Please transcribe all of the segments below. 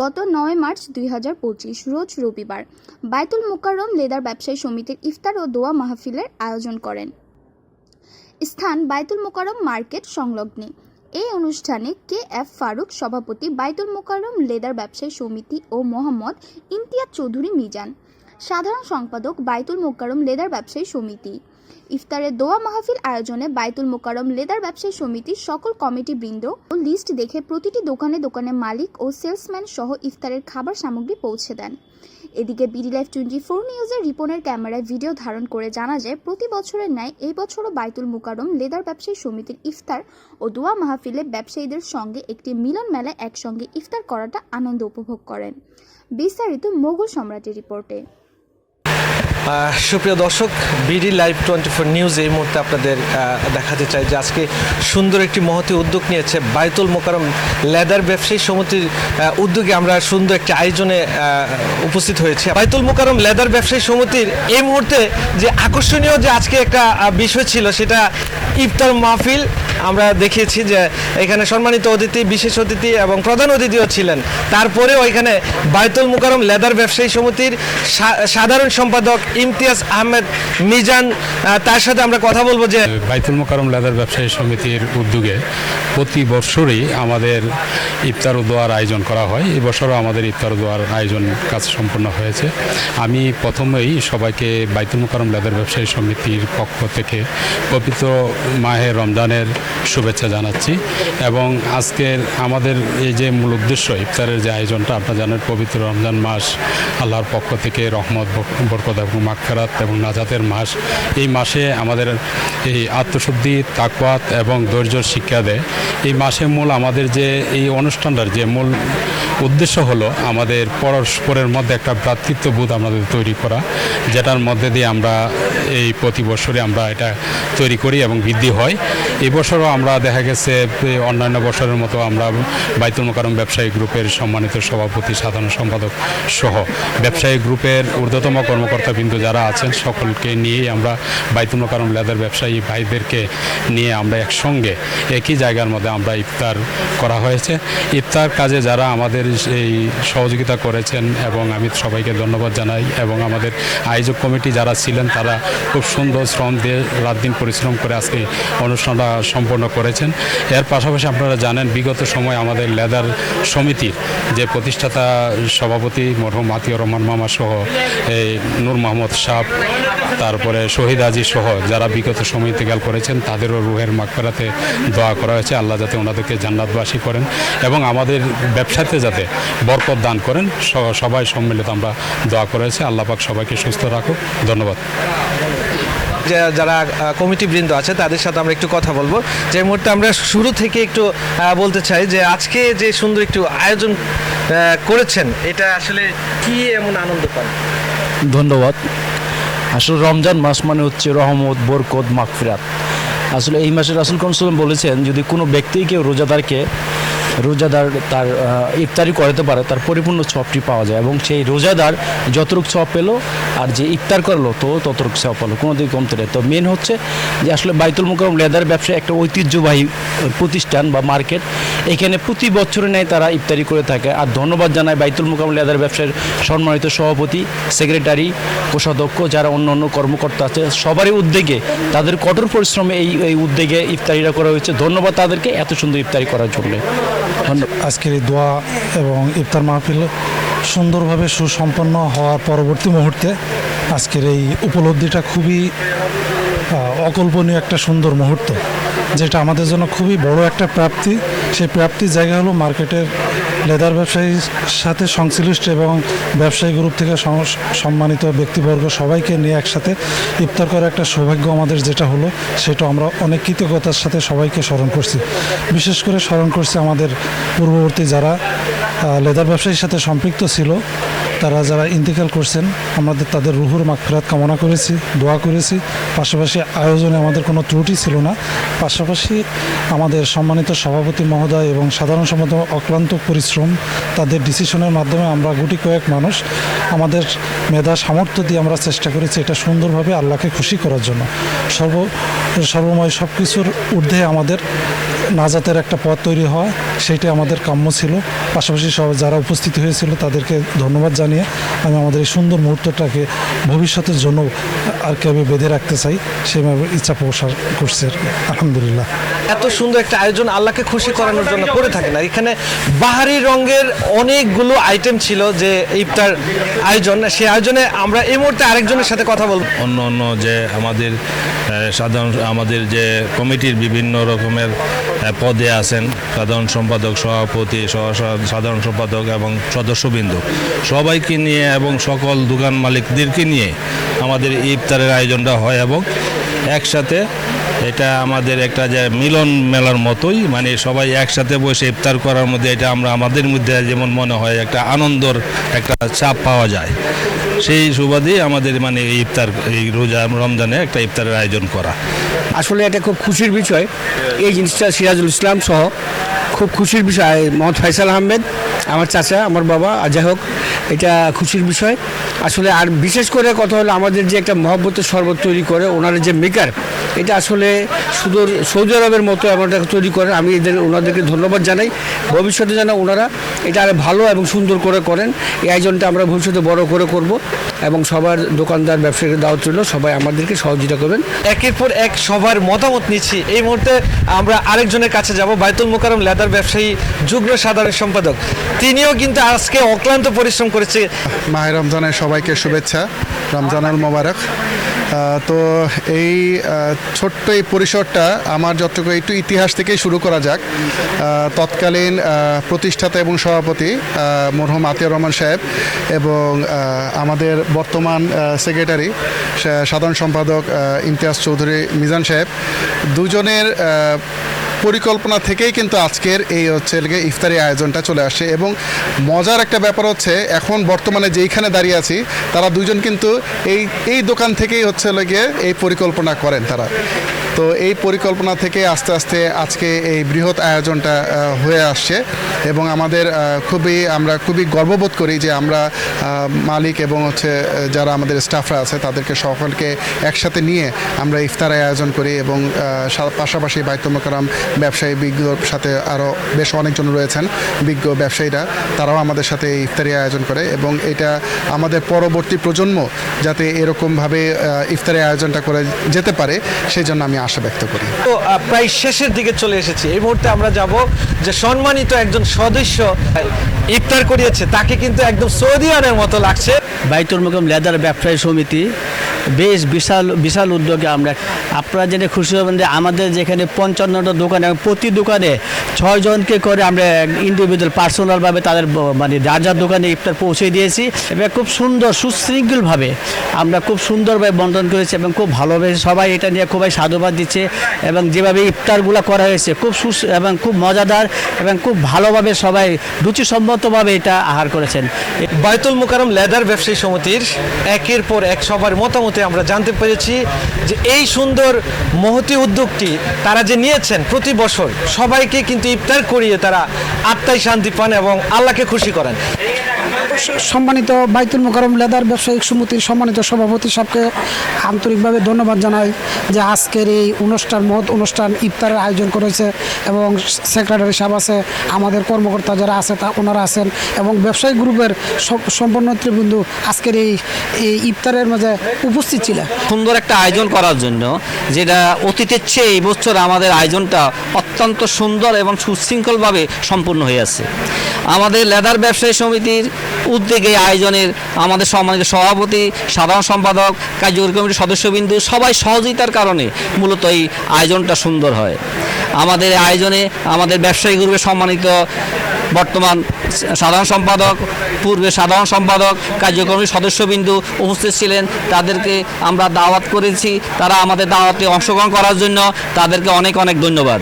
গত নয় মার্চ দুই হাজার পঁচিশ, রোজ রবিবার, বাইতুল মুকাররম লেদার ব্যবসায়ী সমিতির ইফতার ও দোয়া মাহফিলের আয়োজন করেন। স্থান বাইতুল মোকাররম মার্কেট সংলগ্নে। এই অনুষ্ঠানে কে এফ ফারুক সভাপতি বাইতুল মোকাররম লেদার ব্যবসায়ী সমিতি ও মোহাম্মদ ইমতিয়াজ চৌধুরী মিজান। সাধারণ সম্পাদক বাইতুল মোকাররম লেদার ব্যবসায়ী সমিতি। ইফতারের দোয়া মাহফিল আয়োজনে বাইতুল মোকাররম লেদার ব্যবসায়ী সমিতির সকল কমিটি বৃন্দ ও লিস্ট দেখে প্রতিটি দোকানে দোকানে মালিক ও সেলসম্যান সহ ইফতারের খাবার সামগ্রী পৌঁছে দেন। এদিকে বিডি লাইফ টোয়েন্টি ফোর নিউজের রিপনের ক্যামেরায় ভিডিও ধারণ করে জানা যায়, প্রতি বছরের ন্যায় এই বছরও বাইতুল মুকাররম লেদার ব্যবসায়ী সমিতির ইফতার ও দোয়া মাহফিলে ব্যবসায়ীদের সঙ্গে একটি মিলন মেলায় একসঙ্গে ইফতার করাটা আনন্দ উপভোগ করেন। বিস্তারিত মোগল সম্রাটের রিপোর্টে। সুপ্রিয় দর্শক, BD live twenty four news এই মুহূর্তে আপনাদের দেখাতে চাই যে আজকে সুন্দর একটি মহতি উদ্যোগ নিয়েছে বাইতুল মোকারম লেদার ব্যবসায়ী সমিতির উদ্যোগে আমরা সুন্দর একটি আয়োজনে উপস্থিত হয়েছে। বাইতুল মোকারম লেদার ব্যবসায়ী সমিতির এই মুহূর্তে যে আকর্ষণীয় যে আজকে একটা বিষয় ছিল সেটা ইফতার মাহফিল। আমরা দেখিয়েছি যে এখানে সম্মানিত অতিথি, বিশেষ অতিথি এবং প্রধান অতিথিও ছিলেন। তারপরেও এখানে বাইতুল মুকারম লেদার ব্যবসায়ী সমিতির সাধারণ সম্পাদক ইমতিয়াজ আহমেদ মিজান তার সাথে আমরা কথা বলব যে বাইতুল মোকারম লেদার ব্যবসায়ী সমিতির উদ্যোগে প্রতি বছরই আমাদের ইফতার ও দোয়ার আয়োজন করা হয়। এই বছরও আমাদের ইফতার দোয়ার আয়োজন কাজ সম্পন্ন হয়েছে। আমি প্রথমেই সবাইকে বাইতুল মোকারম লেদার ব্যবসায়ী সমিতির পক্ষ থেকে পবিত্র মাহে রমজানের শুভেচ্ছা জানাচ্ছি এবং আজকের আমাদের এই যে মূল উদ্দেশ্য ইফতারের যে আয়োজনটা, আপনারা জানেন পবিত্র রমজান মাস আল্লাহর পক্ষ থেকে রহমত, বরকত এবং মাগফেরাত এবং নাজাতের মাস। এই মাসে আমাদের এই আত্মশুদ্ধি, তাকওয়াত এবং ধৈর্যর শিক্ষা দেয়। এই মাসে মূল আমাদের যে এই অনুষ্ঠানটার যে মূল উদ্দেশ্য হলো আমাদের পরস্পরের মধ্যে একটা ভ্রাতৃত্ববোধ আমাদের তৈরি করা, যেটার মধ্যে দিয়ে আমরা এই প্রতি বছরে আমরা এটা তৈরি করি এবং বৃদ্ধি হয়। এই বছরও আমরা দেখা গেছে অন্যান্য বছরের মতো আমরা বাইতুল মোকারম ব্যবসায়ী গ্রুপের সম্মানিত সভাপতি, সাধারণ সম্পাদক সহ ব্যবসায়ী গ্রুপের ঊর্ধ্বতম কর্মকর্তাবৃন্দ যারা আছেন সকলকে নিয়েই আমরা বাইতুল মোকারম লেদার ব্যবসায়ী ভাইদেরকে নিয়ে আমরা একসঙ্গে একই জায়গার মধ্যে আমরা ইফতার করা হয়েছে। ইফতার কাজে যারা আমাদের এই সহযোগিতা করেছেন এবং আমি সবাইকে ধন্যবাদ জানাই এবং আমাদের আয়োজক কমিটি যারা ছিলেন তারা খুব সুন্দর শ্রম দিয়ে রাত দিন পরিশ্রম করে আজকে অনুষ্ঠানটা সম্পন্ন করেছেন। এর পাশাপাশি আপনারা জানেন বিগত সময় আমাদের লেদার সমিতির যে প্রতিষ্ঠাতা সভাপতি মরহুম আতিউর রহমান মামা সহ এই নূর মোহাম্মদ সাহ তারপরে শহীদ আজি সহ যারা বিগত সময় ইন্তেকাল করেছেন, তাদেরও রুহের মাকফেরাতে দোয়া করা হয়েছে। আল্লাহ যাতে ওনাদেরকে জান্নাতবাসী করেন এবং আমাদের ব্যবসাতে যাতে বরকত দান করেন। সবাই সম্মিলিত আমরা দোয়া করেছি আল্লাহ পাক সবাইকে সুস্থ রাখুক। ধন্যবাদ। যারা কমিটি বৃন্দ আছে, তাদের সাথে আমরা একটু কথা বলব। যে মুহূর্তে আমরা শুরু থেকে একটু বলতে চাই যে আজকে যে সুন্দর একটু আয়োজন করেছেন, এটা আসলে কি এমন আনন্দ পান? ধন্যবাদ। আসলে রমজান মাস মানে হচ্ছে রহমত, বরকত, মাগফিরাত। আসলে এই মাসে রাসুল কনসুলাম বলেছেন, যদি কোনো ব্যক্তি কেউ রোজাদারকে রোজাদার তার ইফতারি করাতে পারে, তার পরিপূর্ণ ছপটি পাওয়া যায় এবং সেই রোজাদার যতটুক ছপ পেল আর যে ইফতার করল তো ততটুক ছপ পেল কোনো দিকে কমতে নেই। তো মেন হচ্ছে যে আসলে বাইতুল মুকরম লেদার ব্যবসা একটা ঐতিহ্যবাহী প্রতিষ্ঠান বা মার্কেট, এখানে প্রতি বছরে নেয় তারা ইফতারি করে থাকে। আর ধন্যবাদ জানায় বাইতুল মুকাম লেদার ব্যবসার সম্মানিত সভাপতি, সেক্রেটারি, কোষাধ্যক্ষ, যারা অন্য অন্য কর্মকর্তা আছে, সবারই উদ্যোগে তাদের কঠোর পরিশ্রমে এই এই উদ্যোগে ইফতারিটা করা হয়েছে। ধন্যবাদ তাদেরকে এত সুন্দর ইফতারি করার জন্য। আজকের এই দোয়া এবং ইফতার মাহফিল সুন্দরভাবে সুসম্পন্ন হওয়ার পরবর্তী মুহূর্তে আজকের এই উপলব্ধিটা খুবই অকল্পনীয় একটা সুন্দর মুহূর্ত, যেটা আমাদের জন্য খুবই বড় একটা প্রাপ্তি। সেই প্রাপ্তির জায়গা হলো মার্কেটের লেদার ব্যবসায়ীর সাথে সংশ্লিষ্ট এবং ব্যবসায়ী গ্রুপ থেকে সম্মানিত ব্যক্তিবর্গ সবাইকে নিয়ে একসাথে ইফতার করার একটা সৌভাগ্য আমাদের যেটা হলো, সেটা আমরা অনেক কৃতজ্ঞতার সাথে সবাইকে স্মরণ করছি। বিশেষ করে স্মরণ করছি আমাদের পূর্ববর্তী যারা লেদার ব্যবসায়ীর সাথে সম্পৃক্ত ছিল। তারা যারা ইন্তেকাল করছেন, আমাদের তাদের রুহুর মাগফিরাত কামনা করেছি, দোয়া করেছি। পাশাপাশি আয়োজনে আমাদের কোনো ত্রুটি ছিল না। পাশাপাশি আমাদের সম্মানিত সভাপতি মহোদয় এবং সাধারণ সম্পাদক অক্লান্ত পরিশ্রম, তাদের ডিসিশনের মাধ্যমে আমরা গুটি কয়েক মানুষ, আমাদের মেধা সামর্থ্য দিয়ে আমরা চেষ্টা করেছি এটা সুন্দরভাবে আল্লাহকে খুশি করার জন্য। সর্ব, সর্বময় সব কিছুর ঊর্ধ্বে আমাদের নাজাতের একটা পথ তৈরি হয় সেইটা আমাদের কাম্য ছিল পাশাপাশি সব যারা উপস্থিত হয়েছিল তাদেরকে ধন্যবাদ জানিয়ে আমি আমাদের এই সুন্দর মুহূর্তটাকে ভবিষ্যতের জন্য আর কি আমি বেঁধে রাখতে চাই, সেভাবে ইচ্ছা প্রসার করছে। আলহামদুলিল্লাহ এত সুন্দর একটা আয়োজন আল্লাহকে খুশি করানোর জন্য করে থাকেন। আর এখানে বাহারি রঙের অনেকগুলো আইটেম ছিল যে ইফতার আয়োজন। সেই আয়োজনে আমরা এই মুহূর্তে আরেকজনের সাথে কথা বলব। অন্য অন্য যে আমাদের সাধারণ আমাদের যে কমিটির বিভিন্ন রকমের পদে আছেন সাধারণ সম্পাদক, সভাপতি সাধারণ সম্পাদক এবং সদস্যবৃন্দ। সবাইকে নিয়ে এবং সকল দোকান মালিকদেরকে নিয়ে আমাদের ইফতারের আয়োজনটা হয় এবং একসাথে। এটা আমাদের একটা যে মিলন মেলার মতোই মানে সবাই একসাথে বসে ইফতার করার মধ্যে এটা আমরা আমাদের মধ্যে যেমন মনে হয় একটা আনন্দর একটা চাপ পাওয়া যায়। সেই সুবাদেই আমাদের মানে ইফতার, এই রোজা রমজানে একটা ইফতারের আয়োজন করা। আসলে এটা খুব খুশির বিষয়। এই জিনিসটা সিরাজুল ইসলাম সহ খুব খুশির বিষয়। মোহাম্মদ ফয়সাল আহমেদ, আমার চাচা, আমার বাবা, আর যাই হোক এটা খুশির বিষয়। আসলে আর বিশেষ করে কথা হলো আমাদের যে একটা মহব্বতের শরবত তৈরি করে, ওনার যে মেকার এটা আসলে সুদূর সৌদি আরবের মতো আমরা তৈরি করে, আমি এদের, ওনাদেরকে ধন্যবাদ জানাই। ভবিষ্যতে যেন ওনারা এটা আরও ভালো এবং সুন্দর করে করেন, এই আয়োজনটা আমরা ভবিষ্যতে বড় করে করব এবং সবার দোকানদার ব্যবসায়ীদের দাওয়াত রইল, সবাই আমাদেরকে সহযোগিতা করবেন। একের পর এক সবার মতামত নিচ্ছি। এই মুহূর্তে আমরা আরেকজনের কাছে যাব, বাইতুল মোকারম লেদার ব্যবসায়ী যুগ্ম সাধারণ সম্পাদক। তিনিও কিন্তু আজকে অক্লান্ত পরিশ্রম করেছে। মাহে রমজানের সবাইকে শুভেচ্ছা, রমজানুল মোবারক। তো এই ছোট্ট এই পরিসরটা আমার যতটুকু একটু ইতিহাস থেকেই শুরু করা যাক তৎকালীন প্রতিষ্ঠাতা এবং সভাপতি মরহুম আতিয়ার রহমান সাহেব এবং আমাদের বর্তমান সেক্রেটারি সাধারণ সম্পাদক ইমতিয়াজ চৌধুরী মিজান সাহেব। দুজনের পরিকল্পনা থেকেই কিন্তু আজকের এই হচ্ছে ইফতারি আয়োজনটা চলে আসে এবং মজার একটা ব্যাপার হচ্ছে, এখন বর্তমানে যেইখানে দাঁড়িয়ে আছি, তারা দুজন কিন্তু এই এই দোকান থেকেই হচ্ছে গিয়ে এই পরিকল্পনা করেন তারা। তো এই পরিকল্পনা থেকে আস্তে আস্তে আজকে এই বৃহৎ আয়োজনটা হয়ে আসছে এবং আমাদের খুবই আমরা খুবই গর্ববোধ করি যে আমরা মালিক এবং হচ্ছে যারা আমাদের স্টাফরা আছে তাদেরকে সকলকে একসাথে নিয়ে আমরা ইফতারের আয়োজন করি এবং পাশাপাশি বাইতুমকরাম ব্যবসায়ী বিজ্ঞর সাথে আরও বেশ অনেকজন রয়েছেন বিজ্ঞ ব্যবসায়ীরা তারাও আমাদের সাথে ইফতারি আয়োজন করে এবং এটা আমাদের পরবর্তী প্রজন্ম যাতে এরকমভাবে আহ, ইফতারি আয়োজনটা করে যেতে পারে সেই জন্য আমি আশা ব্যক্ত করি। তো প্রায় শেষের দিকে চলে এসেছি। এই মুহূর্তে আমরা যাব যে সম্মানিত একজন সদস্য ইফতার করিয়েছে, তাকে কিন্তু একদম সৌদি আরবের মতো লাগছে। বাইতুল মুকাম লেদার ব্যবসায়ী সমিতি, বেশ বিশাল বিশাল উদ্যোগে আমরা, আপনারা জেনে খুশি হবেন যে আমাদের যেখানে পঞ্চান্নটা দোকান, এবং প্রতি দোকানে ছয়জনকে করে আমরা ইন্ডিভিজুয়াল পার্সোনালভাবে তাদের মানে যার যার দোকানে ইফতার পৌঁছে দিয়েছি, এবং খুব সুন্দর, সুশৃঙ্খলভাবে আমরা খুব সুন্দরভাবে বন্টন করেছি, এবং খুব ভালোভাবে সবাই এটা নিয়ে খুবই সাধুবাদ দিচ্ছে, এবং যেভাবে ইফতারগুলো করা হয়েছে, খুব সুস, এবং খুব মজাদার, এবং খুব ভালোভাবে সবাই রুচিসম্মতভাবে এটা আহার করেছেন। বাইতুল মোকারম লেদার ব্যবসায়ী সমিতির একের পর এক সবার মতামতে আমরা জানতে পেরেছি যে এই সুন্দর মহতি উদ্যোগটি তারা যে নিয়েছেন প্রতি বছর সবাইকে কিন্তু ইফতার করিয়ে তারা আত্মায় শান্তি পান এবং আল্লাহকে খুশি করেন। সম্মানিত বাইতুল মোকারম লেদার ব্যবসায়িক সমিতির সম্মানিত সভাপতি সাহেবকে আন্তরিকভাবে ধন্যবাদ জানাই যে আজকের এই অনুষ্ঠান মহৎ অনুষ্ঠান ইফতারের আয়োজন করেছে এবং সেক্রেটারি সাহেব আছে আমাদের কর্মকর্তা যারা আছে তা ওনারা আছেন এবং ব্যবসায়ী গ্রুপের সম্পন্ন নেতৃবৃন্দ আজকের এই এই ইফতারের মাঝে উপস্থিত ছিলেন। সুন্দর একটা আয়োজন করার জন্য, যেটা অতীতের চেয়ে এই বছর আমাদের আয়োজনটা অত্যন্ত সুন্দর এবং সুশৃঙ্খলভাবে সম্পূর্ণ হয়ে আছে। আমাদের লেদার ব্যবসায়ী সমিতির উদ্যোগে আয়োজনের আমাদের সম্মানিত সভাপতি, সাধারণ সম্পাদক, কার্যকরী কমিটির সদস্যবিন্দু সবাই সহযোগিতার কারণে মূলত এই আয়োজনটা সুন্দর হয়। আমাদের আয়োজনে আমাদের ব্যবসায়ী গ্রুপের সম্মানিত বর্তমান সাধারণ সম্পাদক, পূর্বে সাধারণ সম্পাদক, কার্যক্রমী সদস্যবিন্দু উপস্থিত ছিলেন। তাদেরকে আমরা দাওয়াত করেছি। তারা আমাদের দাওয়াতে অংশগ্রহণ করার জন্য তাদেরকে অনেক অনেক ধন্যবাদ।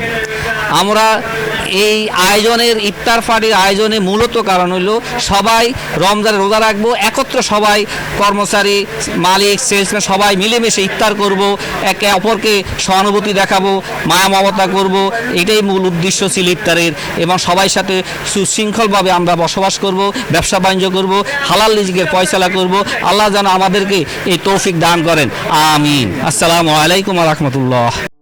আমরা এই আয়োজনের, ইফতার পার্টির আয়োজনে মূলত কারণ হলো সবাই রমজানে রোজা রাখব, একত্র সবাই কর্মচারী, মালিক সেলসম্যান সবাই মিলেমিশে ইফতার করব, একে অপরকে সহানুভূতি দেখাবো, মায়া মমতা করব, এটাই মূল উদ্দেশ্য ছিল ইফতারের। এবং সবাই সাথে সুশৃঙ্খলভাবে আমরা বসবাস করব, ব্যবসা বাণিজ্য করব, হালাল রিজিকের পয়সালা করব। আল্লাহ যেন আমাদেরকে এই তৌফিক দান করেন। আমিন। আসসালামু আলাইকুম রহমতুল্লাহ।